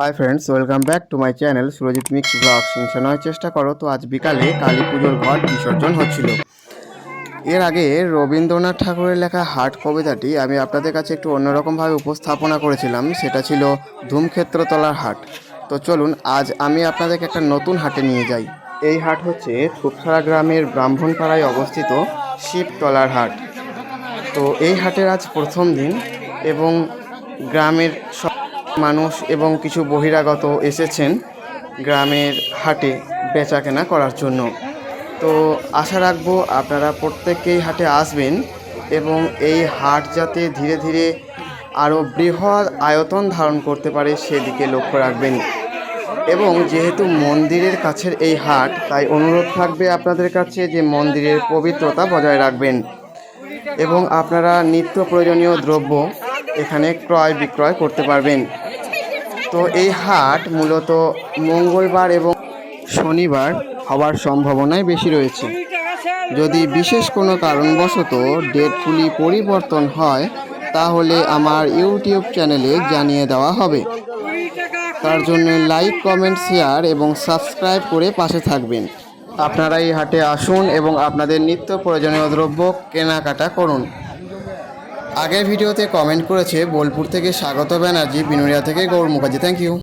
Hi friends welcome back to my channel Surajit mix blog নয় চেষ্টা করো তো আজ বিকালে কালী পুজোর ঘট বিসর্জন হচ্ছিল। এর আগে রবীন্দ্রনাথ ঠাকুরের লেখা হাট কবিতাটি আমি আপনাদের কাছে একটু অন্যরকমভাবে উপস্থাপনা করেছিলাম, সেটা ছিল ধূমক্ষেত্রতলার হাট। তো চলুন, আজ আমি আপনাদেরকে একটা নতুন হাটে নিয়ে যাই। এই হাট হচ্ছে থুপছড়া গ্রামের ব্রাহ্মণপাড়ায় অবস্থিত শিবতলার হাট। তো এই হাটের আজ প্রথম দিন এবং গ্রামের মানুষ এবং কিছু বহিরাগত এসেছেন গ্রামের হাটে বেচা কেনা করার জন্য। তো আশা রাখব আপনারা প্রত্যেকেই হাটে আসবেন এবং এই হাট যাতে ধীরে ধীরে আরও বৃহৎ আয়তন ধারণ করতে পারে সেদিকে লক্ষ্য রাখবেন। এবং যেহেতু মন্দিরের কাছের এই হাট, তাই অনুরোধ থাকবে আপনাদের কাছে যে মন্দিরের পবিত্রতা বজায় রাখবেন। এবং আপনারা নিত্য প্রয়োজনীয় দ্রব্য এখানে ক্রয় বিক্রয় করতে পারবেন। তো এই হাট মূলত মঙ্গলবার এবং শনিবার হওয়ার সম্ভাবনাই বেশি রয়েছে। যদি বিশেষ কোনো কারণবশত ডেটগুলি পরিবর্তন হয়, তাহলে আমার ইউটিউব চ্যানেলে জানিয়ে দেওয়া হবে। তার জন্য লাইক, কমেন্ট, শেয়ার এবং সাবস্ক্রাইব করে পাশে থাকবেন। আপনারা এই হাটে আসুন এবং আপনাদের নিত্য প্রয়োজনীয় দ্রব্য কেনাকাটা করুন। আগের ভিডিওতে কমেন্ট করেছে বোলপুর থেকে স্বাগত ব্যানার্জি বিনুরিয়া থেকে গৌর মুখার্জি। Thank you